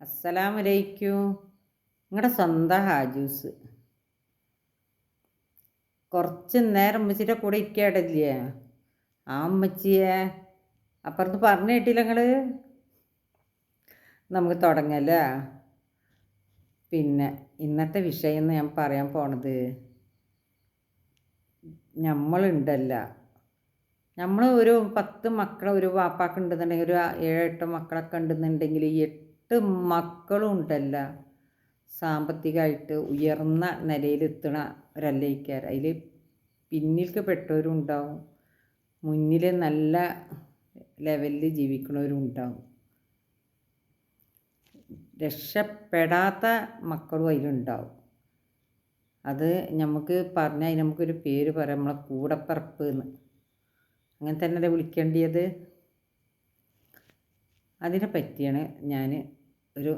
അസ്സലാമലൈക്കും. നിങ്ങളുടെ സ്വന്തം ഹാജൂസ്. കുറച്ച് നേരം ഉമ്മച്ചിയുടെ കൂടെ ഇരിക്കാടില്ലേ ആ ഉമ്മച്ചിയെ അപ്പുറത്ത് പറഞ്ഞു കേട്ടില്ല നിങ്ങൾ നമുക്ക് തുടങ്ങല്ലേ പിന്നെ ഇന്നത്തെ വിഷയം എന്ന് ഞാൻ പറയാൻ പോണത് നമ്മളുണ്ടല്ല. നമ്മൾ ഒരു പത്ത് മക്കളെ ഒരു വാപ്പാക്കുണ്ടെന്നുണ്ടെങ്കിൽ ഒരു ഏഴെട്ട് മക്കളൊക്കെ ഉണ്ടെന്നുണ്ടെങ്കിൽ ഈ എട്ട് മക്കളും ഉണ്ടല്ല സാമ്പത്തികമായിട്ട് ഉയർന്ന നിലയിലെത്തണ ഒരല്ലയിക്കാർ അതിൽ പിന്നിലേക്ക് പെട്ടവരും ഉണ്ടാവും മുന്നിൽ നല്ല ലെവലിൽ ജീവിക്കുന്നവരും ഉണ്ടാവും രക്ഷപ്പെടാത്ത മക്കളും അതിലുണ്ടാവും. അത് നമുക്ക് പറഞ്ഞാൽ നമുക്കൊരു പേര് പറയാം. നമ്മളെ കൂടപ്പറപ്പ് എന്ന്. അങ്ങനെ തന്നെയല്ലേ വിളിക്കേണ്ടിയത്? അതിനെ പറ്റിയാണ് ഞാൻ ഒരു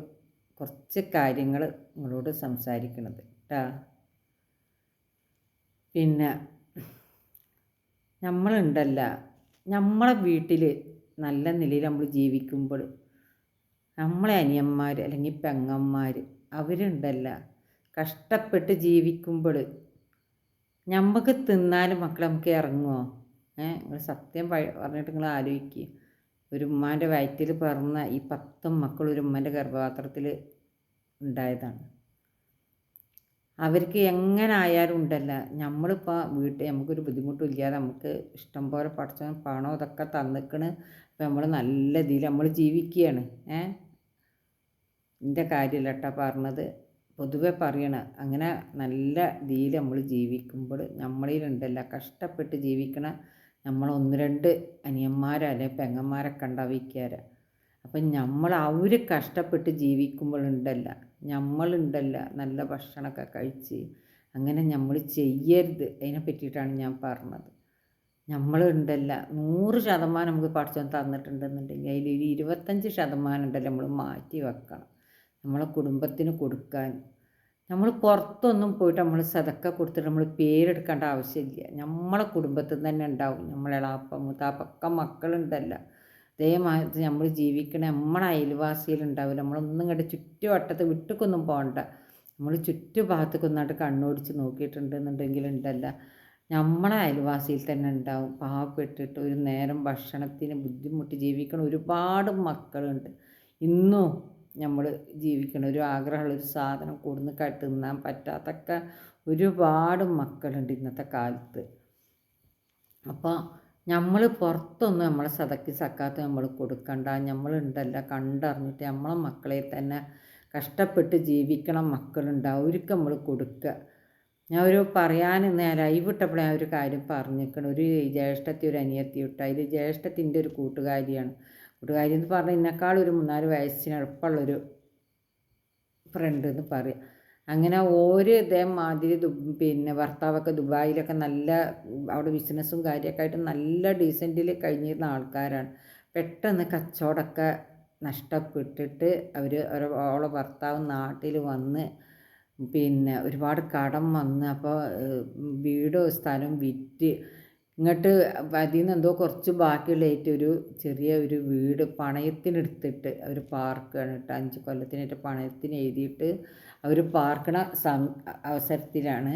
കുറച്ച് കാര്യങ്ങൾ നിങ്ങളോട് സംസാരിക്കണത് കേട്ടാ പിന്നെ നമ്മളുണ്ടല്ല. നമ്മളെ വീട്ടിൽ നല്ല നിലയിൽ നമ്മൾ ജീവിക്കുമ്പോൾ നമ്മളെ അനിയന്മാർ അല്ലെങ്കിൽ പെങ്ങന്മാർ അവരുണ്ടല്ല. കഷ്ടപ്പെട്ട് ജീവിക്കുമ്പോൾ നമുക്ക് തിന്നാലും മക്കളെ നമുക്ക് ഇറങ്ങുമോ ഏഹ് നിങ്ങൾ സത്യം പറഞ്ഞിട്ട് നിങ്ങൾ ആലോചിക്കുക ഒരു ഉമ്മാന്റെ വയറ്റിൽ പിറന്ന ഈ പത്തും മക്കൾ ഒരു ഉമ്മന്റെ ഗർഭപാത്രത്തിൽ ഉണ്ടായതാണ്. അവർക്ക് എങ്ങനെ ആയാലും ഉണ്ടല്ല. നമ്മളിപ്പോൾ വീട്ടിൽ നമുക്കൊരു ബുദ്ധിമുട്ടില്ലാതെ നമുക്ക് ഇഷ്ടം പോലെ പഠിച്ച പണം ഇതൊക്കെ തന്നിക്കണ്. അപ്പോൾ നമ്മൾ നല്ല ഇതിൽ നമ്മൾ ജീവിക്കുകയാണ്. ഏ? എന്റെ കാര്യമല്ല കേട്ടോ പറഞ്ഞത്. പൊതുവെ പറയണ. അങ്ങനെ നല്ല ഇതിൽ നമ്മൾ ജീവിക്കുമ്പോൾ നമ്മളിലുണ്ടല്ല കഷ്ടപ്പെട്ട് ജീവിക്കണ നമ്മൾ ഒന്ന് രണ്ട് അനിയന്മാരല്ലെ പെങ്ങന്മാരൊക്കെ ഉണ്ടാവിക്കാര അപ്പം നമ്മൾ അവർ കഷ്ടപ്പെട്ട് ജീവിക്കുമ്പോഴുണ്ടല്ല നമ്മളുണ്ടല്ല നല്ല ഭക്ഷണമൊക്കെ കഴിച്ച്. അങ്ങനെ നമ്മൾ ചെയ്യരുത്. അതിനെ പറ്റിയിട്ടാണ് ഞാൻ പറഞ്ഞത്. നമ്മളുണ്ടല്ല നൂറ് ശതമാനം നമുക്ക് പഠിച്ചു തന്നിട്ടുണ്ടെന്നുണ്ടെങ്കിൽ അതിലൊരു ഇരുപത്തഞ്ച് ശതമാനം ഉണ്ടല്ലോ നമ്മൾ മാറ്റി വെക്കണം. നമ്മളെ കുടുംബത്തിന് കൊടുക്കാൻ. നമ്മൾ പുറത്തൊന്നും പോയിട്ട് നമ്മൾ സതക്ക കൊടുത്തിട്ട് നമ്മൾ പേരെടുക്കേണ്ട ആവശ്യമില്ല. നമ്മളെ കുടുംബത്തിൽ തന്നെ ഉണ്ടാവും. നമ്മളെ ഇളാപ്പ മുതാപ്പക്ക മക്കളുണ്ടല്ല. അതേമാതിരി നമ്മൾ ജീവിക്കണ നമ്മളെ അയൽവാസിയിലുണ്ടാവില്ല നമ്മളൊന്നും ഇങ്ങോട്ട് ചുറ്റുവട്ടത്ത് വിട്ടുക്കൊന്നും പോകണ്ട. നമ്മൾ ചുറ്റുഭാഗത്തേക്കൊന്നായിട്ട് കണ്ണോടിച്ച് നോക്കിയിട്ടുണ്ടെന്നുണ്ടെങ്കിൽ ഉണ്ടല്ല നമ്മളെ അയൽവാസിയിൽ തന്നെ ഉണ്ടാവും. പാവപ്പെട്ടിട്ട് ഒരു നേരം ഭക്ഷണത്തിന് ബുദ്ധിമുട്ട് ജീവിക്കണ ഒരുപാട് മക്കളുണ്ട്. ഇന്നും നമ്മൾ ജീവിക്കണം ഒരു ആഗ്രഹമുള്ള ഒരു സാധനം കൊടുന്ന് കട്ടുന്നാൻ പറ്റാത്തൊക്കെ ഒരുപാട് മക്കളുണ്ട് ഇന്നത്തെ കാലത്ത്. അപ്പോൾ നമ്മൾ പുറത്തൊന്നും നമ്മളെ സതക്കി സക്കാത്ത നമ്മൾ കൊടുക്കണ്ട. നമ്മളുണ്ടല്ല കണ്ടറിഞ്ഞിട്ട് നമ്മളെ മക്കളെ തന്നെ കഷ്ടപ്പെട്ട് ജീവിക്കണം മക്കളുണ്ട് അവർക്ക് നമ്മൾ കൊടുക്കുക ഞാൻ ഒരു പറയാൻ ഞാൻ ലൈവ് ഇട്ടപ്പോഴേ ഒരു കാര്യം പറഞ്ഞിരിക്കണം ഒരു ജ്യേഷ്ഠത്തി ഒരു അനിയത്തി വിട്ട അതിൽ ജ്യേഷ്ഠത്തിന്റെ ഒരു കൂട്ടുകാരിയാണ്. കൂട്ടുകാരി എന്ന് പറഞ്ഞാൽ എന്നെക്കാൾ ഒരു മൂന്നാൽ വയസ്സിന് എളുപ്പമുള്ളൊരു ഫ്രണ്ട് എന്ന് പറയാം. അങ്ങനെ ഓര് ഇതേമാതിരി പിന്നെ ഭർത്താവൊക്കെ ദുബായിലൊക്കെ നല്ല അവിടെ ബിസിനസ്സും കാര്യമൊക്കെ ആയിട്ട് നല്ല ഡീസന്റിൽ കഴിഞ്ഞിരുന്ന ആൾക്കാരാണ്. പെട്ടെന്ന് കച്ചവടമൊക്കെ നഷ്ടപ്പെട്ടിട്ട് അവർ ഓളെ ഭർത്താവ് നാട്ടിൽ വന്ന് പിന്നെ ഒരുപാട് കടം വന്ന് അപ്പോൾ വീടും സ്ഥലം വിറ്റ് ഇങ്ങോട്ട് അതിൽ നിന്ന് എന്തോ കുറച്ച് ബാക്കിയുള്ളതായിട്ട് ഒരു ചെറിയ ഒരു വീട് പണയത്തിനെടുത്തിട്ട് അവർ പാർക്കാണ് കേട്ടോ. അഞ്ച് കൊല്ലത്തിനായിട്ട് പണയത്തിന് എഴുതിയിട്ട് അവർ പാർക്കണ സം അവസരത്തിലാണ്.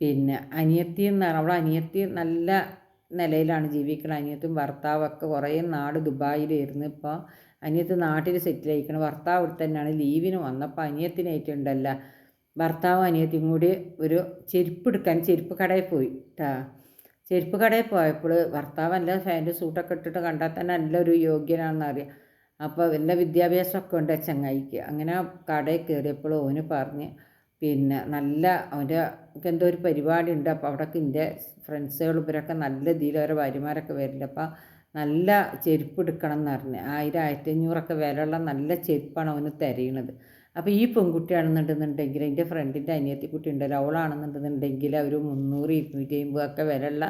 പിന്നെ അനിയത്തി എന്നാണ് അവളെ അനിയത്തി നല്ല നിലയിലാണ് ജീവിക്കുന്നത് അനിയത്തും ഭർത്താവൊക്കെ കുറേ നാട് ദുബായിലായിരുന്നു. ഇപ്പോൾ അനിയത്ത് നാട്ടിൽ സെറ്റിൽ ആയിക്കണം. ഭർത്താവ് ഇവിടെ തന്നെയാണ്. ലീവിന് വന്നപ്പോൾ അനിയത്തിനായിട്ടുണ്ടല്ല ഭർത്താവും അനിയത്തിയും കൂടി ഒരു ചെരുപ്പ് എടുക്കാൻ ചെരുപ്പ് കടയിൽ പോയി കേട്ടോ ചെരുപ്പ് കടയിൽ പോയപ്പോൾ ഭർത്താവ് നല്ല ഫാന്റ് സൂട്ടൊക്കെ ഇട്ടിട്ട് കണ്ടാൽ തന്നെ നല്ലൊരു യോഗ്യനാണെന്ന് യോഗ്യനാണെന്നറിയാം അപ്പോൾ വല്ല വിദ്യാഭ്യാസമൊക്കെ ഉണ്ട് ചങ്ങായിക്ക്. അങ്ങനെ കടയിൽ കയറിയപ്പോൾ ഓന് പറഞ്ഞ് പിന്നെ നല്ല അവന്റെ എന്തോ ഒരു പരിപാടി ഉണ്ട്. അപ്പോൾ അവിടെയൊക്കെ എന്റെ ഫ്രണ്ട്സുകൾ ഇവരൊക്കെ നല്ല ഇതിൽ ഓരോ ഭാര്യമാരൊക്കെ വരില്ല അപ്പോൾ നല്ല ചെരുപ്പ് എടുക്കണം എന്ന് പറഞ്ഞ്. ആയിരം ആയിരത്തി അഞ്ഞൂറൊക്കെ വിലയുള്ള നല്ല ചെരുപ്പാണ് അവന് തിരയണത്. അപ്പോൾ ഈ പെൺകുട്ടിയാണെന്നുണ്ടെന്നുണ്ടെങ്കിൽ എന്റെ ഫ്രണ്ടിന്റെ അനിയത്തി കുട്ടി ഉണ്ടല്ലോ അവളാണെന്നുണ്ടെന്നുണ്ടെങ്കിൽ ഒരു മുന്നൂറ് ഇരുന്നൂറ്റി അമ്പതൊക്കെ വിലയുള്ള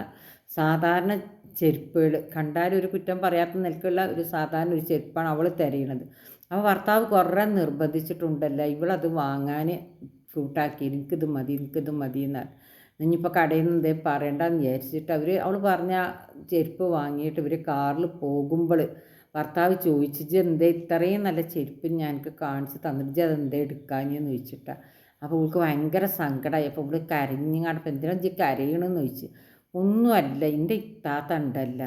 സാധാരണ ചെരുപ്പുകൾ. കണ്ടാലും ഒരു കുറ്റം പറയാത്ത നിലക്കുള്ള ഒരു സാധാരണ ഒരു ചെരുപ്പാണ് അവൾ തിരയണത്. അപ്പോൾ ഭർത്താവ് കുറേ നിർബന്ധിച്ചിട്ടുണ്ടല്ലോ ഇവളത് വാങ്ങാൻ ഫ്രൂട്ടാക്കി എനിക്കിത് മതി എനിക്കിത് മതി എന്നാണ് ഇനിയിപ്പോൾ കടയിൽ നിന്ന് എന്തേ പറയണ്ടെന്ന് വിചാരിച്ചിട്ട് അവർ അവൾ പറഞ്ഞ ചെരുപ്പ് വാങ്ങിയിട്ട് ഇവർ കാറിൽ പോകുമ്പോൾ ഭർത്താവ് ചോദിച്ചിജ് എന്തേ ഇത്രയും നല്ല ചെരുപ്പ് ഞാൻ എനിക്ക് കാണിച്ച് തന്നിട്ട് അത് എന്തേ എടുക്കാഞ്ഞെന്ന് ചോദിച്ചിട്ടാണ് അപ്പോൾ അവൾക്ക് ഭയങ്കര സങ്കടമായി അപ്പോൾ അവൾ കരഞ്ഞങ്ങാണ്ട് അപ്പോൾ എന്തിനാ ഇജ്ജ് കരയണമെന്ന് ചോദിച്ചു. ഒന്നുമല്ല എന്റെ ഇത്താത്ത ഉണ്ടല്ല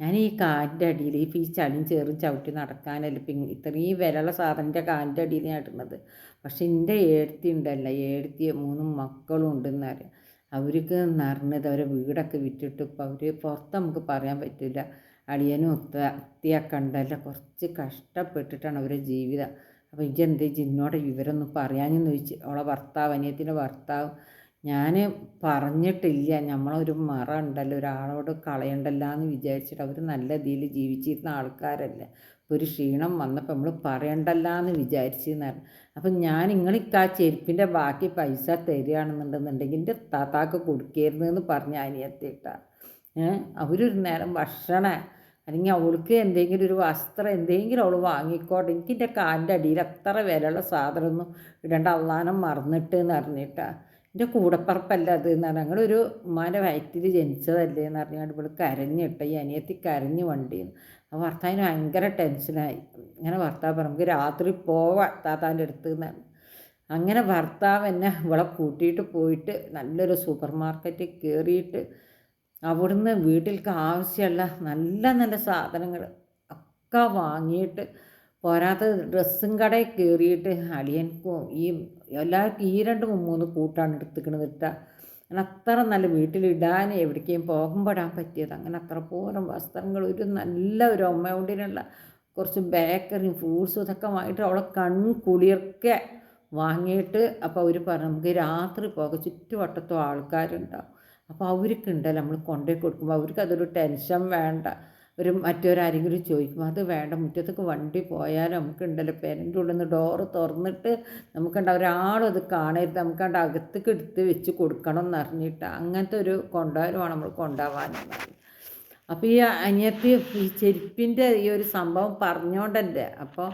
ഞാൻ ഈ കാലിന്റെ അടിയിൽ ഇപ്പോൾ ഈ ചളിയും ചേറും ചവിട്ടി നടക്കാനല്ല ഇപ്പം ഇത്രയും വിലയുള്ള സാധനന്റെ കാലിന്റെ അടിയിൽ ഞാൻ ഇടുന്നത്. പക്ഷെ എന്റെ ഏഴ്ത്തി ഉണ്ടല്ല ഏഴ്ത്തി മൂന്ന് മക്കളും ഉണ്ടെന്ന് അറിയാം. അവർക്ക് നിറഞ്ഞത് അവരെ വീടൊക്കെ വിറ്റിട്ട് ഇപ്പോൾ അവർ പുറത്ത് നമുക്ക് പറയാൻ പറ്റില്ല അളിയനും ഒത്ത അത്തിയൊക്കെ ഉണ്ടല്ലോ. കുറച്ച് കഷ്ടപ്പെട്ടിട്ടാണ് അവരുടെ ജീവിതം. അപ്പോൾ ഇജെന്തേ ജിന്നോടെ വിവരമൊന്നും പറയാനെന്ന് ചോദിച്ചു. അവളെ ഭർത്താവ് അനിയത്തിന്റെ ഭർത്താവ്. ഞാൻ പറഞ്ഞിട്ടില്ല. നമ്മളൊരു മറ ഉണ്ടല്ലോ. ഒരാളോട് കളയണ്ടല്ലോ എന്ന് വിചാരിച്ചിട്ട് അവർ നല്ല രീതിയിൽ ജീവിച്ചിരുന്ന ആൾക്കാരല്ലേ. ഒരു ക്ഷീണം വന്നപ്പോൾ നമ്മൾ പറയണ്ടല്ലോ എന്ന് വിചാരിച്ചിരുന്നു അപ്പം ഞാൻ നിങ്ങളിക്ക് ചെരുപ്പിന്റെ ബാക്കി പൈസ തരികയാണെന്നുണ്ടെന്നുണ്ടെങ്കിൽ എന്റെ താത്താക്ക് കൊടുക്കരുതെന്ന് പറഞ്ഞ അനിയത്തിട്ടാണ് അവരൊരു നേരം ഭക്ഷണം അല്ലെങ്കിൽ അവൾക്ക് എന്തെങ്കിലും ഒരു വസ്ത്രം എന്തെങ്കിലും അവൾ വാങ്ങിക്കോട്ടെ. എനിക്ക് എന്റെ കാലിന്റെ അടിയിൽ അത്ര വിലയുള്ള സാധനമൊന്നും ഇടേണ്ട അവസാനം മറന്നിട്ട് എന്ന് പറഞ്ഞിട്ടാണ് എന്റെ കൂടപ്പറപ്പല്ല അത് എന്ന് പറഞ്ഞാൽ ഞങ്ങളൊരു ഉമ്മാന്റെ വയറ്റിൽ ജനിച്ചതല്ലേ എന്ന് പറഞ്ഞാൽ ഇവിടെ കരഞ്ഞിട്ട ഈ അനിയത്തി കരഞ്ഞു വണ്ടിന്ന്. ആ ഭർത്താവിന് ഭയങ്കര ടെൻഷനായി. അങ്ങനെ ഭർത്താവ് പറഞ്ഞു നമുക്ക് രാത്രി പോവാം താത്താന്റെ അടുത്ത് നിന്ന് അങ്ങനെ ഭർത്താവ് എന്നെ ഇവിടെ കൂട്ടിയിട്ട് പോയിട്ട് നല്ലൊരു സൂപ്പർ മാർക്കറ്റിൽ കയറിയിട്ട് അവിടുന്ന് വീട്ടിലേക്ക് ആവശ്യമുള്ള നല്ല നല്ല സാധനങ്ങൾ ഒക്കെ വാങ്ങിയിട്ട് പോരാത്ത ഡ്രസ്സും കടയിൽ കയറിയിട്ട് അളിയൻക്കും ഈ എല്ലാവർക്കും ഈ രണ്ട് മൂന്ന് കൂട്ടാണ് എടുത്തിക്കണത് ഇട്ടാൽ അങ്ങനെ അത്ര നല്ല വീട്ടിലിടാൻ എവിടേക്കും പോകുമ്പോഴാൻ പറ്റിയത്. അങ്ങനെ അത്ര പോരം വസ്ത്രങ്ങൾ ഒരു നല്ല ഒരു അമ്മയോണ്ടിനുള്ള കുറച്ച് ബേക്കറിയും ഫ്രൂട്ട്സും ഇതൊക്കെ വാങ്ങിയിട്ട് അവളെ കൺകുളിയൊക്കെ വാങ്ങിയിട്ട് അപ്പോൾ അവർ പറഞ്ഞു നമുക്ക് രാത്രി പോകാം ചുറ്റുവട്ടത്തും ആൾക്കാരുണ്ടാവും. അപ്പോൾ അവർക്കുണ്ടല്ലോ നമ്മൾ കൊണ്ടുപോയി കൊടുക്കുമ്പോൾ അവർക്ക് അതൊരു ടെൻഷൻ വേണ്ട. ഒരു മറ്റൊരാരെങ്കിലും ചോദിക്കും അത് വേണ്ട മുറ്റത്തേക്ക് വണ്ടി പോയാൽ നമുക്കുണ്ടല്ലോ പേരന്റെ ഉള്ളിൽ നിന്ന് ഡോറ് തുറന്നിട്ട് നമുക്കുണ്ട് ഒരാളും അത് കാണരുത് നമുക്കണ്ട് അകത്തേക്ക് എടുത്ത് വെച്ച് കൊടുക്കണം എന്നറിഞ്ഞിട്ട് അങ്ങനത്തെ ഒരു കൊണ്ടുപോകാനുമാണ് നമ്മൾ കൊണ്ടുപോകാനെന്ന് അപ്പോൾ ഈ അനിയത്തി ഈ ചെരുപ്പിന്റെ ഈ ഒരു സംഭവം പറഞ്ഞുകൊണ്ടല്ലേ അപ്പോൾ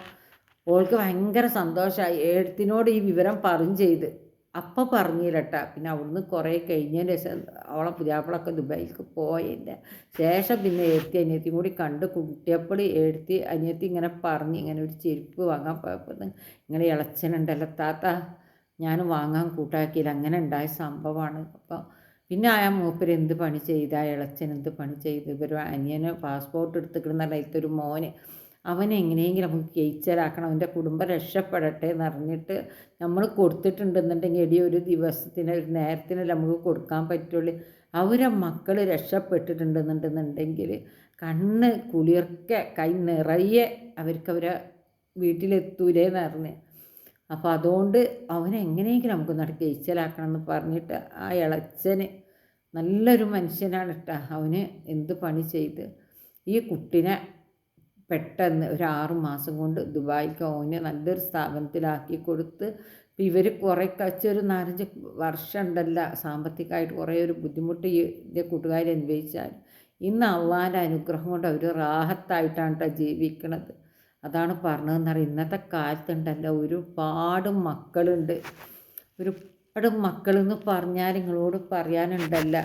ഓൾക്ക് ഭയങ്കര സന്തോഷമായി എഴുത്തിനോട് ഈ വിവരം പറഞ്ഞു ചെയ്ത്. അപ്പം പറഞ്ഞില്ലട്ട. പിന്നെ അവിടുന്ന് കുറേ കഴിഞ്ഞതിന് ശേഷം അവളെ പുതിയാപ്പിളൊക്കെ ദുബായിക്ക് പോയതിന്റെ ശേഷം പിന്നെ എഴുത്തി അനിയത്തിയും കൂടി കണ്ട് കുട്ടിയപ്പോൾ എഴുത്തി അനിയത്തി ഇങ്ങനെ പറഞ്ഞ് ഇങ്ങനെ ഒരു ചെരുപ്പ് വാങ്ങാൻ പോയപ്പോൾ ഇങ്ങനെ ഇളച്ചനുണ്ടല്ലോ താത്ത ഞാൻ വാങ്ങാൻ കൂട്ടാക്കിയില്ല അങ്ങനെ ഉണ്ടായ സംഭവമാണ് അപ്പം പിന്നെ ആ മൂപ്പര് എന്ത് പണി ചെയ്ത ഇളച്ചൻ എന്ത് പണി ചെയ്ത് ഇവർ അനിയന് പാസ്പോർട്ട് എടുത്തിട്ടുണ്ടല്ലോ ഇത്തൊരു മോന്. അവനെ എങ്ങനെയെങ്കിലും നമുക്ക് ജയിച്ചാലാക്കണം അവന്റെ കുടുംബം രക്ഷപ്പെടട്ടെ എന്ന് അറിഞ്ഞിട്ട് നമ്മൾ കൊടുത്തിട്ടുണ്ടെന്നുണ്ടെങ്കിൽ എടി ഒരു ദിവസത്തിന് ഒരു നേരത്തിന് നമുക്ക് കൊടുക്കാൻ പറ്റുള്ളൂ. അവരെ മക്കൾ രക്ഷപ്പെട്ടിട്ടുണ്ടെന്നുണ്ടെന്നുണ്ടെങ്കിൽ കണ്ണ് കുളിർക്കെ കൈ നിറയെ അവർക്ക് അവരെ വീട്ടിലെത്തൂലേന്ന് അറിഞ്ഞ് അപ്പോൾ അതുകൊണ്ട് അവനെങ്ങനെയെങ്കിലും നമുക്ക് നട ജയിച്ചലാക്കണം എന്ന് പറഞ്ഞിട്ട് ആ ഇളച്ചന് നല്ലൊരു മനുഷ്യനാണ് കേട്ടോ അവന് എന്ത് പണി ചെയ്ത്. ഈ കുട്ടിനെ പെട്ടെന്ന് ഒരു ആറു മാസം കൊണ്ട് ദുബായിക്ക് ഓനെ നല്ലൊരു സ്ഥാപനത്തിലാക്കി കൊടുത്ത് ഇവർ കുറേ കച്ചൊരു നാലഞ്ച് വർഷം ഉണ്ടല്ല സാമ്പത്തികമായിട്ട് കുറേ ഒരു ബുദ്ധിമുട്ട് ഈ എന്റെ കൂട്ടുകാർ അനുഭവിച്ചാൽ ഇന്ന് അള്ളാന്റെ അനുഗ്രഹം കൊണ്ട് അവർ റാഹത്തായിട്ടാണ് കേട്ടോ ജീവിക്കണത്. അതാണ് പറഞ്ഞതെന്ന് പറയുന്നത്. ഇന്നത്തെ കാലത്തുണ്ടല്ലോ ഒരുപാട് മക്കളുണ്ട്. ഒരുപാട് മക്കളെന്ന് പറഞ്ഞാൽ നിങ്ങളോട് പറയാനുണ്ടല്ല.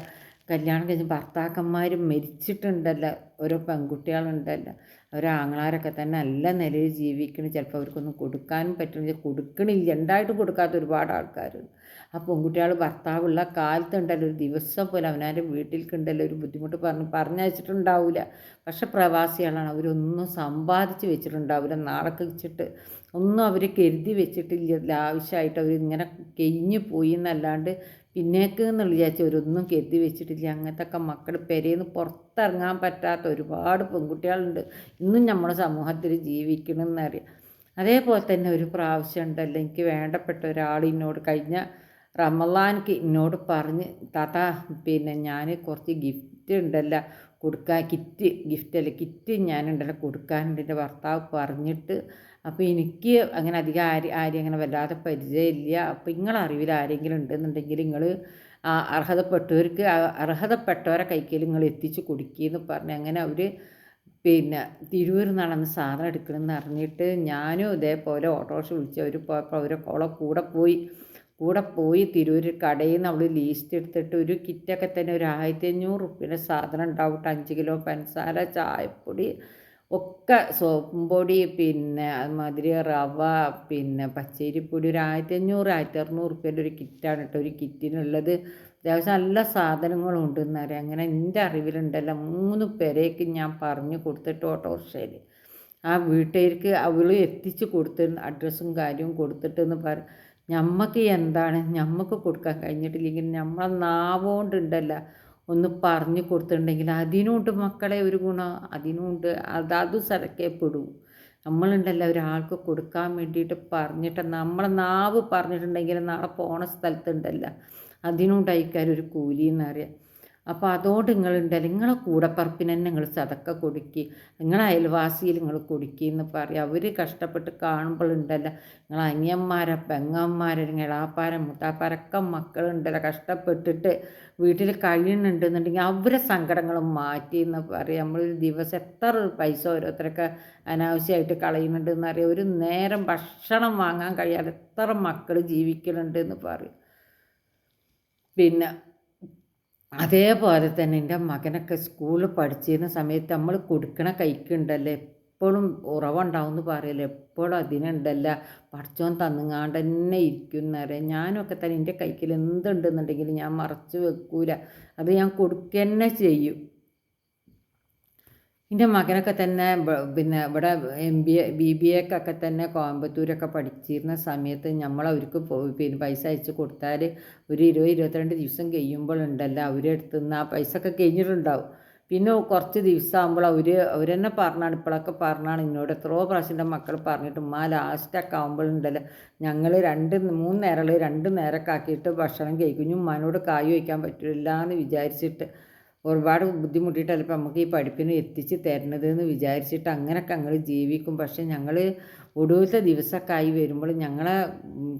കല്യാണം കഴിഞ്ഞ് ഭർത്താക്കന്മാർ മരിച്ചിട്ടുണ്ടല്ലോ. ഓരോ പെൺകുട്ടികളുണ്ടല്ലോ. ഓരോ ആങ്ങളാരൊക്കെ തന്നെ നല്ല നിലയിൽ ജീവിക്കണം. ചിലപ്പോൾ അവർക്കൊന്നും കൊടുക്കാനും പറ്റുന്നില്ല കൊടുക്കണില്ല. ഉണ്ടായിട്ട് കൊടുക്കാത്ത ഒരുപാട് ആൾക്കാരുണ്ട്. ആ പെൺകുട്ടികൾ ഭർത്താവുള്ള കാലത്തുണ്ടല്ലോ. ഒരു ദിവസം പോലെ അവനാന്റെ വീട്ടിൽക്കുണ്ടല്ലോ. ഒരു ബുദ്ധിമുട്ട് പറഞ്ഞ് പറഞ്ഞയച്ചിട്ടുണ്ടാവില്ല പക്ഷെ പ്രവാസികളാണ്. അവരൊന്നും സമ്പാദിച്ച് വെച്ചിട്ടുണ്ടാവില്ല നാളെ വെച്ചിട്ട് ഒന്നും അവർ കരുതി വെച്ചിട്ടില്ല. ആവശ്യമായിട്ട് അവർ ഇങ്ങനെ കെഞ്ഞു പോയി എന്നല്ലാണ്ട് പിന്നേക്ക് എന്നുള്ള വിചാരിച്ച് ഒരൊന്നും കരുതി വെച്ചിട്ടില്ല. അങ്ങനത്തെയൊക്കെ മക്കൾ പെരേന്ന് പുറത്തിറങ്ങാൻ പറ്റാത്ത ഒരുപാട് പെൺകുട്ടികളുണ്ട്. ഇന്നും നമ്മുടെ സമൂഹത്തിൽ ജീവിക്കണമെന്നറിയാം അതേപോലെ തന്നെ ഒരു പ്രാവശ്യം ഉണ്ടല്ലോ എനിക്ക് വേണ്ടപ്പെട്ട ഒരാൾ എന്നോട് കഴിഞ്ഞ റമലാൻക്ക് എന്നോട് പറഞ്ഞ് താത്ത പിന്നെ ഞാൻ കുറച്ച് ഗിഫ്റ്റ് ഉണ്ടല്ലോ കൊടുക്കാൻ കിറ്റ് ഗിഫ്റ്റ് അല്ല കിറ്റ് ഞാനുണ്ടല്ലോ കൊടുക്കാനുണ്ട്. എന്റെ ഭർത്താവ് പറഞ്ഞിട്ട് അപ്പോൾ എനിക്ക് അങ്ങനെ അധികം ആര് ആരും അങ്ങനെ വല്ലാതെ പരിചയമില്ല. അപ്പോൾ നിങ്ങളെ അറിവിൽ ആരെങ്കിലും ഉണ്ടെന്നുണ്ടെങ്കിൽ നിങ്ങൾ അർഹതപ്പെട്ടവർക്ക് അർഹതപ്പെട്ടവരെ കൈക്കൽ നിങ്ങൾ എത്തിച്ച് കൊടുക്കുകയെന്ന് പറഞ്ഞ് അങ്ങനെ അവർ പിന്നെ തിരൂരിൽ നടന്ന് സാധനം എടുക്കണമെന്ന് അറിഞ്ഞിട്ട് ഞാനും ഇതേപോലെ ഓട്ടോറിക്ഷ വിളിച്ച് അവർ പോയപ്പോൾ അവരെ അവളെ കൂടെ പോയി. കൂടെ പോയി തിരൂർ കടയിൽ നിന്ന് അവൾ ലീസ്റ്റ് എടുത്തിട്ട് ഒരു കിറ്റൊക്കെ തന്നെ ഒരു ആയിരത്തി അഞ്ഞൂറ് റുപ്യയുടെ സാധനം ഉണ്ടാവും. അഞ്ച് കിലോ പഞ്ചസാര ചായപ്പൊടി ഒക്കെ സോപ്പും പൊടി പിന്നെ അതുമാതിരി റവ പിന്നെ പച്ചരിപ്പൊടി ഒരു ആയിരത്തി അഞ്ഞൂറ് ആയിരത്തി അറുന്നൂറ് റുപ്യേന്റെ ഒരു കിറ്റാണ് കേട്ടോ. ഒരു കിറ്റിനുള്ളത്. അത്യാവശ്യം നല്ല സാധനങ്ങളും ഉണ്ട് എന്നറിയാം അങ്ങനെ എന്റെ അറിവിലുണ്ടല്ലോ. മൂന്ന് പേരേക്ക് ഞാൻ പറഞ്ഞു കൊടുത്തിട്ട് ഓട്ടോറിക്ഷയിൽ. ആ വീട്ടുകാർക്ക് അവൾ എത്തിച്ച് കൊടുത്ത് അഡ്രസ്സും കാര്യവും കൊടുത്തിട്ടെന്ന് പറ. ഞമ്മക്ക് എന്താണ്? ഞമ്മക്ക് കൊടുക്കാൻ കഴിഞ്ഞിട്ടില്ലെങ്കിൽ നമ്മളെ നാവുകൊണ്ടുണ്ടല്ലോ. ഒന്ന് പറഞ്ഞു കൊടുത്തിട്ടുണ്ടെങ്കിൽ അതിനുണ്ട് മക്കളെ ഒരു ഗുണം അതിനുണ്ട് അത് അതും സരക്കപ്പെടും നമ്മളുണ്ടല്ലോ ഒരാൾക്ക് കൊടുക്കാൻ വേണ്ടിയിട്ട് പറഞ്ഞിട്ട് നമ്മളെ നാവ് പറഞ്ഞിട്ടുണ്ടെങ്കിൽ നാളെ പോണ സ്ഥലത്തുണ്ടല്ലോ അതിനുണ്ടായിക്കാർ ഒരു കൂലി എന്നറിയാം അപ്പോൾ അതോട് നിങ്ങളുണ്ടല്ലോ നിങ്ങളെ കൂടപ്പറപ്പിന് തന്നെ നിങ്ങൾ സതക്ക കൊടുക്കി. നിങ്ങളെ അയൽവാസിയിൽ നിങ്ങൾ കൊടുക്കി എന്ന് പറയും. അവർ കഷ്ടപ്പെട്ട് കാണുമ്പോഴുണ്ടല്ലോ നിങ്ങൾ അനിയന്മാരെ പെങ്ങന്മാരെ ഇളാപ്പാരെ മുട്ടാപ്പാരൊക്കെ മക്കളുണ്ടല്ലോ. കഷ്ടപ്പെട്ടിട്ട് വീട്ടിൽ കഴിയുന്നുണ്ടെന്നുണ്ടെങ്കിൽ അവരെ സങ്കടങ്ങൾ മാറ്റി എന്ന് പറയും. നമ്മളൊരു ദിവസം എത്ര പൈസ ഓരോരുത്തരൊക്കെ അനാവശ്യമായിട്ട് കളയുന്നുണ്ട് പറയും ഒരു നേരം ഭക്ഷണം വാങ്ങാൻ കഴിയാതെ എത്ര മക്കൾ ജീവിക്കുന്നുണ്ട് എന്ന് പറയും. പിന്നെ അതേപോലെ തന്നെ എന്റെ മകനൊക്കെ സ്കൂളിൽ പഠിച്ചിരുന്ന സമയത്ത് നമ്മൾ കൊടുക്കണ കൈക്കുണ്ടല്ലോ എപ്പോഴും ഉറവുണ്ടാവും എന്ന് പറയല്ലോ എപ്പോഴും അതിനുണ്ടല്ല പഠിച്ചോൻ തന്നുങ്ങാണ്ട് തന്നെ ഇരിക്കും എന്നറിയാം ഞാനൊക്കെ തന്നെ എന്റെ കൈക്കിൽ എന്തുണ്ടെന്നുണ്ടെങ്കിൽ ഞാൻ മറച്ചു വെക്കൂല. അത് ഞാൻ കൊടുക്കുക തന്നെ ചെയ്യും. എന്റെ മകനൊക്കെ തന്നെ പിന്നെ ഇവിടെ M B A B B എക്കൊക്കെ തന്നെ കോയമ്പത്തൂരൊക്കെ പഠിച്ചിരുന്ന സമയത്ത് നമ്മൾ അവർക്ക് പിന്നെ പൈസ അയച്ച് കൊടുത്താൽ ഒരു ഇരുപത് ഇരുപത്തിരണ്ട് ദിവസം കഴിയുമ്പോഴുണ്ടല്ലോ അവരെടുത്ത് നിന്ന് ആ പൈസ ഒക്കെ കഴിഞ്ഞിട്ടുണ്ടാവും. പിന്നെ കുറച്ച് ദിവസമാകുമ്പോൾ അവർ തന്നെ പറഞ്ഞാണ് ഇപ്പോഴൊക്കെ പറഞ്ഞാണ് എന്നോട് എത്രയോ പ്രാവശ്യം എന്റെ മക്കൾ പറഞ്ഞിട്ട് ഉമ്മ ലാസ്റ്റൊക്കെ ആകുമ്പോഴുണ്ടല്ലോ ഞങ്ങൾ രണ്ട് മൂന്ന് നേരങ്ങൾ രണ്ട് നേരമൊക്കെ ആക്കിയിട്ട് ഭക്ഷണം കഴിക്കും. ഉമ്മാനോട് കായ് വയ്ക്കാൻ പറ്റില്ല എന്ന് വിചാരിച്ചിട്ട് ഒരുപാട് ബുദ്ധിമുട്ടിയിട്ടല്ല ഇപ്പം നമുക്ക് ഈ പഠിപ്പിന് എത്തിച്ച് തരണത് എന്ന് വിചാരിച്ചിട്ട് അങ്ങനെയൊക്കെ ഞങ്ങൾ ജീവിക്കും. പക്ഷെ ഞങ്ങൾ ഒടുവിലത്തെ ദിവസമൊക്കെ ആയി വരുമ്പോൾ ഞങ്ങളെ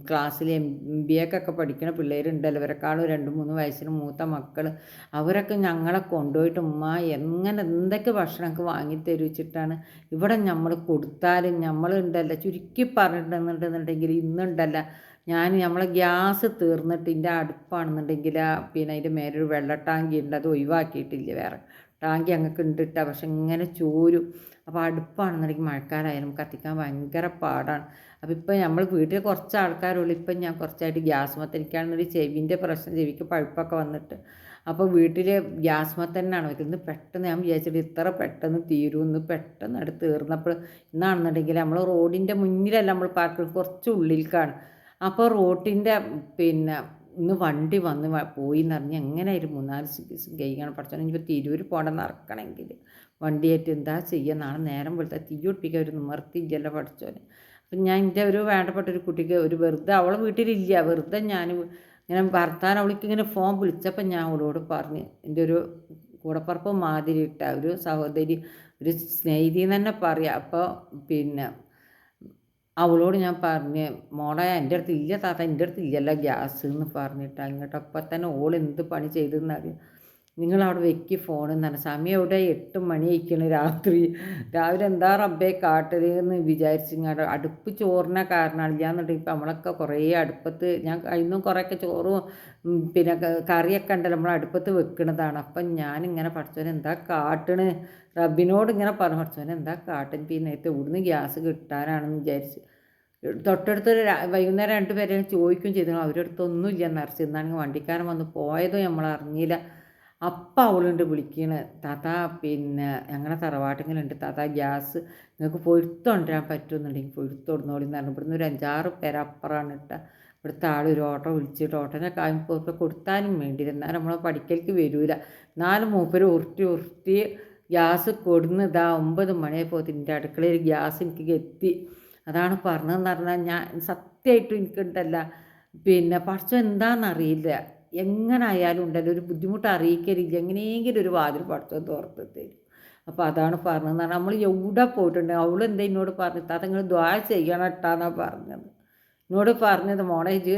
ക്ലാസ്സിൽ എം ബി എക്കൊക്കെ പഠിക്കുന്ന പിള്ളേരുണ്ടല്ലോ. ഇവരെക്കാളും രണ്ട് മൂന്ന് വയസ്സിന് മൂത്ത മക്കൾ അവരൊക്കെ ഞങ്ങളെ കൊണ്ടുപോയിട്ട് ഉമ്മ എങ്ങനെ എന്തൊക്കെ ഭക്ഷണമൊക്കെ വാങ്ങി തരുവച്ചിട്ടാണ് ഇവിടെ നമ്മൾ കൊടുത്താലും നമ്മളുണ്ടല്ലോ ചുരുക്കി പറഞ്ഞിട്ടുണ്ടെന്നുണ്ടെന്നുണ്ടെങ്കിൽ ഇന്നുണ്ടല്ലോ ഞാൻ നമ്മളെ ഗ്യാസ് തീർന്നിട്ട് ഇതിന്റെ അടുപ്പാണെന്നുണ്ടെങ്കിൽ പിന്നെ അതിന്റെ മേലൊരു വെള്ള ടാങ്കി ഉണ്ട് അത് ഒഴിവാക്കിയിട്ടില്ല വേറെ. ടാങ്കി അങ്ങക്ക് ഉണ്ടിട്ട പക്ഷെ ഇങ്ങനെ ചോരും. അപ്പോൾ അടുപ്പാണെന്നുണ്ടെങ്കിൽ മഴക്കാലായാലും കത്തിക്കാൻ ഭയങ്കര പാടാണ്. അപ്പോൾ ഇപ്പോൾ നമ്മൾ വീട്ടിൽ കുറച്ച് ആൾക്കാരുള്ളൂ ഇപ്പം ഞാൻ കുറച്ചായിട്ട് ഗ്യാസ് മത്തനിക്കാണെന്നൊരു ചെവിന്റെ പ്രശ്നം ചെവിക്ക് പഴുപ്പൊക്കെ വന്നിട്ട്. അപ്പോൾ വീട്ടിൽ ഗ്യാസ് മത്തനാണ് വെക്കുന്നത് പെട്ടെന്ന് ഞാൻ വിചാരിച്ചിട്ട് ഇത്ര പെട്ടെന്ന് തീരുമെന്ന് പെട്ടെന്ന് അടുത്ത് തീർന്നപ്പോൾ ഇന്നാണെന്നുണ്ടെങ്കിൽ നമ്മൾ റോഡിന്റെ മുന്നിലല്ല നമ്മൾ പാർക്ക് കുറച്ച് ഉള്ളിലേക്കാണ് അപ്പോൾ റോട്ടിന്റെ പിന്നെ ഇന്ന് വണ്ടി വന്ന് പോയി എന്ന് പറഞ്ഞ് ഒരു മൂന്നാൽ കഴിക്കണം പഠിച്ചോ ഇനിയിപ്പോൾ തിരൂർ പോകണമെന്ന് ഇറക്കണമെങ്കിൽ വണ്ടിയായിട്ട് എന്താ ചെയ്യുക നാളെ നേരം വെളുത്ത ഒട്ടിക്കുക ഒരു നിവർത്തിയില്ലല്ലോ പഠിച്ചോനെ. അപ്പം ഞാൻ എന്റെ ഒരു വേണ്ടപ്പെട്ട ഒരു കുട്ടിക്ക് ഒരു വെറുതെ അവളെ വീട്ടിലില്ല വെറുതെ ഞാൻ ഇങ്ങനെ ഭർത്താൻ അവൾക്ക് ഇങ്ങനെ ഫോൺ വിളിച്ചപ്പോൾ ഞാൻ അവളോട് പറഞ്ഞ് എന്റെ ഒരു കൂടപ്പറപ്പ് മാതിരി ഇട്ട ഒരു സഹോദരി ഒരു സ്നേഹിതി തന്നെ പറയാം. അപ്പോൾ പിന്നെ അവളോട് ഞാൻ പറഞ്ഞ് മോളെ എന്റെ അടുത്ത് ഇല്ല താത്ത എന്റെ അടുത്ത് ഇല്ലല്ലോ ഗ്യാസ് എന്ന് പറഞ്ഞിട്ട് അങ്ങോട്ട് തന്നെ ഓൾ എന്ത് പണി ചെയ്തെന്നറിയാം നിങ്ങളവിടെ വെക്കി ഫോൺ എന്നാണ് സമയം എവിടെ? എട്ട് മണി ആയിക്കണ് രാത്രി. രാവിലെ എന്താ റബ്ബേ കാട്ടൽ എന്ന് വിചാരിച്ചിങ്ങാട് അടുപ്പ് ചോറിനെ കാരണമാണ് എന്നുണ്ടെങ്കിൽ ഇപ്പം നമ്മളൊക്കെ കുറേ അടുപ്പത്ത് ഞാൻ ഇന്നും കുറേയൊക്കെ ചോറും പിന്നെ കറിയൊക്കെ ഉണ്ടല്ലോ നമ്മൾ അടുപ്പത്ത് വെക്കണതാണ്. അപ്പം ഞാനിങ്ങനെ പഠിച്ചവൻ എന്താ കാട്ടണ്? റബ്ബിനോട് ഇങ്ങനെ പറഞ്ഞു. പഠിച്ചവൻ എന്താ കാട്ടൻ പിന്നെ ഇവിടുന്ന് ഗ്യാസ് കിട്ടാനാണെന്ന് വിചാരിച്ച്. തൊട്ടടുത്തൊരു വൈകുന്നേരം രണ്ട് പേരെ ചോദിക്കുകയും ചെയ്തു. അവരടുത്തൊന്നും ഇല്ല നിറച്ച് എന്നാണെങ്കിൽ വണ്ടിക്കാരൻ വന്ന് പോയതും നമ്മൾ അറിഞ്ഞില്ല അപ്പം അവളുണ്ട് വിളിക്കണ്. താത്ത പിന്നെ ഞങ്ങളെ തറവാട്ടിങ്ങളുണ്ട് താത്ത ഗ്യാസ് നിങ്ങൾക്ക് പൊരുത്തോണ്ടിരാൻ പറ്റുമെന്നുണ്ടെങ്കിൽ പൊരുത്ത് പറഞ്ഞു. ഇവിടുന്ന് ഒരു അഞ്ചാറ് പേര് അപ്പുറമാണ് ഇവിടുത്തെ ആൾ ഒരു ഓട്ടോ വിളിച്ചിട്ട് ഓട്ടോനെ കായ്പൊക്കെ കൊടുത്താലും വേണ്ടി എന്നാലും നമ്മൾ പഠിക്കലേക്ക് വരില്ല നാല് മൂപ്പര് ഉരുട്ടി ഉരുട്ടി ഗ്യാസ് കൊടുന്ന് ഇതാ ഒമ്പത് മണിയായപ്പോൾ എന്റെ അടുക്കളയിൽ ഗ്യാസ് എനിക്ക് എത്തി. അതാണ് പറഞ്ഞതെന്ന് പറഞ്ഞാൽ ഞാൻ സത്യമായിട്ടും എനിക്കുണ്ടല്ല. പിന്നെ പഠിച്ചോ എന്താണെന്നറിയില്ല. എങ്ങനെ ആയാലും ഉണ്ടല്ലോ ഒരു ബുദ്ധിമുട്ട് അറിയിക്കരുത് എങ്ങനെയെങ്കിലും ഒരു വാതിൽ പടത്തം തുറത്ത് തരും അപ്പോൾ അതാണ് പറഞ്ഞത് നമ്മൾ എവിടെ പോയിട്ടുണ്ട്? അവൾ എന്താ എന്നോട് പറഞ്ഞു താത്ത നിങ്ങൾ ദ്വാ ചെയ്യണം ഇട്ടാന്നാണ് പറഞ്ഞത്. എന്നോട് പറഞ്ഞത് മോളെ ഇത്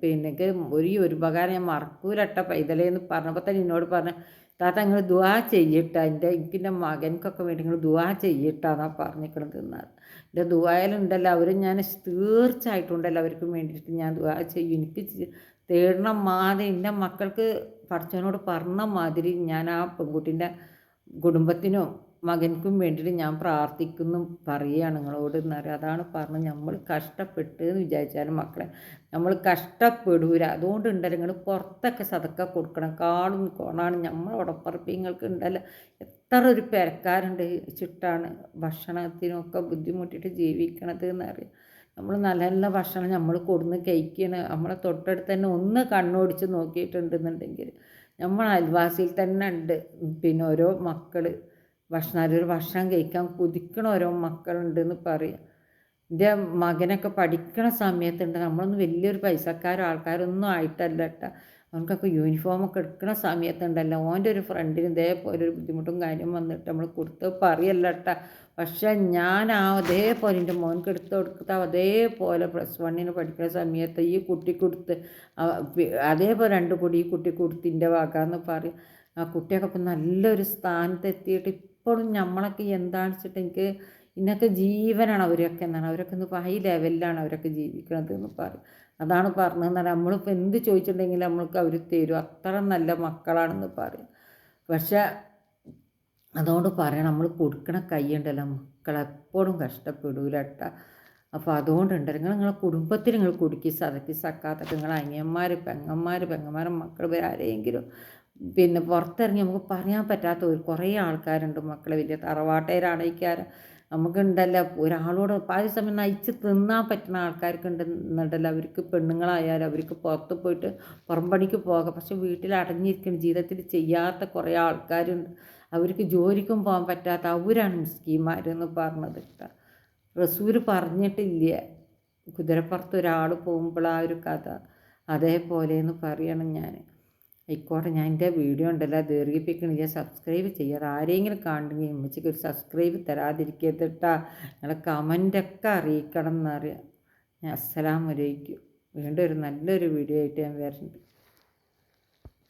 പിന്നെ ഒരു ഒരു ഉപകാരം ഞാൻ മറക്കൂലട്ട പൈതലേന്ന് പറഞ്ഞപ്പോൾ തന്നെ എന്നോട് പറഞ്ഞു താത്ത നിങ്ങൾ ദുവാ ചെയ്യട്ട എന്റെ എനിക്ക് എന്റെ മകൻക്കൊക്കെ വേണ്ടി നിങ്ങൾ ദുവാ ചെയ്യട്ടാന്നാണ് പറഞ്ഞിരിക്കണത് എന്നാൽ എന്റെ ദുവായാലുണ്ടല്ലോ അവർ ഞാൻ തീർച്ചയായിട്ടും ഉണ്ടല്ലോ അവർക്കും വേണ്ടിയിട്ട് ഞാൻ ദുവാ ചെയ്യും. എനിക്ക് തേടണം മാതിരി എന്റെ മക്കൾക്ക് പഠിച്ചവനോട് പറഞ്ഞ മാതിരി ഞാൻ ആ പെൺകുട്ടീന്റെ കുടുംബത്തിനും മകൻക്കും വേണ്ടിയിട്ട് ഞാൻ പ്രാർത്ഥിക്കുന്നു പറയുകയാണ് നിങ്ങളോട് എന്നറിയാം അതാണ് പറഞ്ഞ് നമ്മൾ കഷ്ടപ്പെട്ട് എന്ന് വിചാരിച്ചാലും മക്കളെ നമ്മൾ കഷ്ടപ്പെടൂല. അതുകൊണ്ട് ഉണ്ടല്ലോ നിങ്ങൾ പുറത്തൊക്കെ സതക്ക കൊടുക്കണം കാടും കോണാണ്. നമ്മൾ ഉടപ്പറപ്പിങ്ങൾക്ക് ഉണ്ടല്ലോ. എത്ര ഒരു പെരക്കാരുണ്ട്. ചിട്ടാണ് ഭക്ഷണത്തിനൊക്കെ ബുദ്ധിമുട്ടിയിട്ട് ജീവിക്കണത് എന്നറിയാം നമ്മൾ നല്ല നല്ല ഭക്ഷണം നമ്മൾ കൊടുന്ന് കഴിക്കണ. നമ്മളെ തൊട്ടടുത്ത് തന്നെ ഒന്ന് കണ്ണോടിച്ച് നോക്കിയിട്ടുണ്ടെന്നുണ്ടെങ്കിൽ നമ്മൾ അയൽവാസിയിൽ തന്നെ ഉണ്ട്. പിന്നെ ഓരോ മക്കൾ ഭക്ഷണം ഒരു ഭക്ഷണം കഴിക്കാൻ കുതിക്കണ ഓരോ മക്കളുണ്ടെന്ന് പറയാം. എന്റെ മകനൊക്കെ പഠിക്കണ സമയത്തുണ്ട്. നമ്മളൊന്നും വലിയൊരു പൈസക്കാരോ ആൾക്കാരൊന്നും ആയിട്ടല്ല കേട്ടോ. അവനക്കൊക്കെ യൂണിഫോമൊക്കെ എടുക്കണ സമയത്തുണ്ടല്ലോ. ഓന്റെ ഒരു ഫ്രണ്ടിന് ഇതേപോലെ ഒരു ബുദ്ധിമുട്ടും കാര്യം വന്നിട്ട് നമ്മൾ കൊടുത്ത് പറയല്ല കേട്ടോ. പക്ഷെ ഞാൻ ആ അതേപോലെ എന്റെ മോൻക്ക് എടുത്ത് കൊടുത്ത അതേപോലെ പ്ലസ് വണ്ണിന് പഠിക്കുന്ന സമയത്ത് ഈ കുട്ടി കൊടുത്ത് അതേപോലെ രണ്ട് കൂടി ഈ കുട്ടി കൊടുത്തിന്റെ വാക്കാന്ന് പറയും ആ കുട്ടിയൊക്കെ ഇപ്പം നല്ലൊരു സ്ഥാനത്ത് എത്തിയിട്ട് ഇപ്പോഴും നമ്മളൊക്കെ എന്താണെന്ന് വെച്ചിട്ട് എനിക്ക് ഇന്നൊക്കെ ജീവനാണ് അവരൊക്കെ എന്നാണ്. അവരൊക്കെ ഇന്ന് ഹൈ ലെവലിലാണ് അവരൊക്കെ ജീവിക്കുന്നത് എന്ന് പറയും അതാണ് പറഞ്ഞതെന്ന് നമ്മളിപ്പോൾ എന്ത് ചോദിച്ചിട്ടുണ്ടെങ്കിലും നമ്മൾക്ക് അവർ തരും. അത്ര നല്ല മക്കളാണെന്ന് പറയും പക്ഷേ അതുകൊണ്ട് പറയണം നമ്മൾ കൊടുക്കണ കൈയുണ്ടല്ലോ മക്കളെപ്പോഴും കഷ്ടപ്പെടൂല കേട്ടോ അപ്പോൾ അതുകൊണ്ടുണ്ട് നിങ്ങൾ നിങ്ങളെ കുടുംബത്തിൽ നിങ്ങൾ കുടുക്കി സതക്കി സക്കാത്തൊക്കെ നിങ്ങൾ അനിയന്മാർ പെങ്ങന്മാർ പെങ്ങന്മാരും മക്കൾ ആരെങ്കിലും പിന്നെ പുറത്തിറങ്ങി നമുക്ക് പറയാൻ പറ്റാത്ത ഒരു കുറേ ആൾക്കാരുണ്ട് മക്കളെ. വലിയ തറവാട്ടേരാണയിക്കാരൻ നമുക്കുണ്ടല്ലോ ഒരാളോട് പാതി സമയം നയിച്ച് തിന്നാൻ പറ്റുന്ന ആൾക്കാർക്ക് ഉണ്ടെന്നുണ്ടല്ലോ അവർക്ക് പെണ്ണുങ്ങളായാലും അവർക്ക് പുറത്ത് പോയിട്ട് പുറംപണിക്ക് പോകാം. പക്ഷെ വീട്ടിൽ അടങ്ങിയിരിക്കുന്ന ജീവിതത്തിൽ ചെയ്യാത്ത കുറേ ആൾക്കാരുണ്ട്. അവർക്ക് ജോലിക്കും പോകാൻ പറ്റാത്ത അവരാണ് മിസ്കീമാരെന്ന് പറഞ്ഞത് റസൂർ പറഞ്ഞിട്ടില്ല. കുതിരപ്പുറത്ത് ഒരാൾ പോകുമ്പോൾ ആ ഒരു കഥ. അതേപോലെ എന്ന് പറയണം ഞാൻ ആയിക്കോട്ടെ ഞാൻ എന്റെ വീഡിയോ ഉണ്ടല്ലോ ദീർഘിപ്പിക്കണില്ല സബ്സ്ക്രൈബ് ചെയ്യാറ്. ആരെങ്കിലും കാണുന്നെങ്കിൽ ഉമ്മച്ചിക്ക് ഒരു സബ്സ്ക്രൈബ് തരാതിരിക്കരുത് കേട്ടാ നിങ്ങളെ കമന്റൊക്കെ അറിയിക്കണം എന്നറിയാം അസ്സലാമലൈക്കും വീണ്ടും ഒരു നല്ലൊരു വീഡിയോ ആയിട്ട് ഞാൻ വരുന്നുണ്ട്